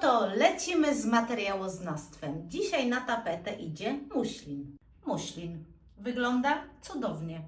to lecimy z materiałoznawstwem. Dzisiaj na tapetę idzie muślin. Muślin wygląda cudownie,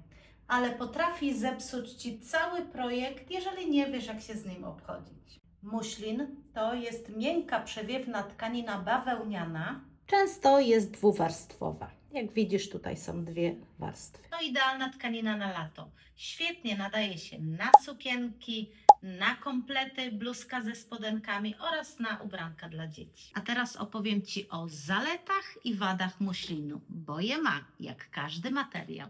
ale potrafi zepsuć Ci cały projekt, jeżeli nie wiesz, jak się z nim obchodzić. Muślin to jest miękka, przewiewna tkanina bawełniana. Często jest dwuwarstwowa. Jak widzisz, tutaj są dwie warstwy. To idealna tkanina na lato. Świetnie nadaje się na sukienki, na komplety, bluzka ze spodenkami oraz na ubranka dla dzieci. A teraz opowiem Ci o zaletach i wadach muślinu, bo je ma, jak każdy materiał.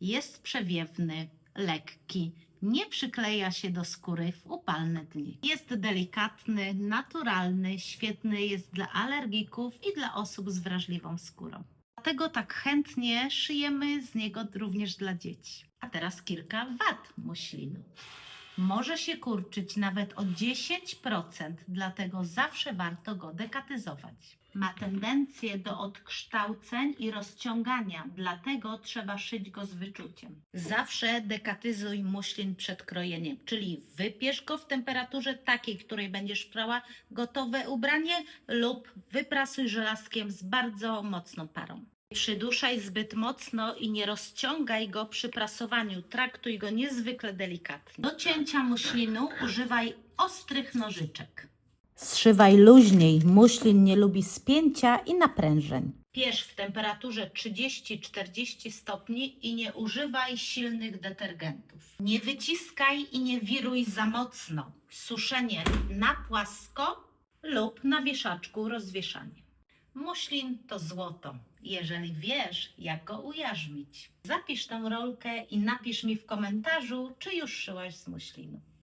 Jest przewiewny, lekki, nie przykleja się do skóry w upalne dni. Jest delikatny, naturalny, świetny jest dla alergików i dla osób z wrażliwą skórą. Dlatego tak chętnie szyjemy z niego również dla dzieci. A teraz kilka wad muślinu. Może się kurczyć nawet o 10%, dlatego zawsze warto go dekatyzować. Ma tendencję do odkształceń i rozciągania, dlatego trzeba szyć go z wyczuciem. Zawsze dekatyzuj muślin przed krojeniem, czyli wypiesz go w temperaturze takiej, której będziesz prała gotowe ubranie lub wyprasuj żelazkiem z bardzo mocną parą. Przyduszaj zbyt mocno i nie rozciągaj go przy prasowaniu. Traktuj go niezwykle delikatnie. Do cięcia muślinu używaj ostrych nożyczek. Zszywaj luźniej. Muślin nie lubi spięcia i naprężeń. Pierz w temperaturze 30-40 stopni i nie używaj silnych detergentów. Nie wyciskaj i nie wiruj za mocno. Suszenie na płasko lub na wieszaczku rozwieszanie. Muślin to złoto, jeżeli wiesz, jak go ujarzmić. Zapisz tę rolkę i napisz mi w komentarzu, czy już szyłaś z muślinu.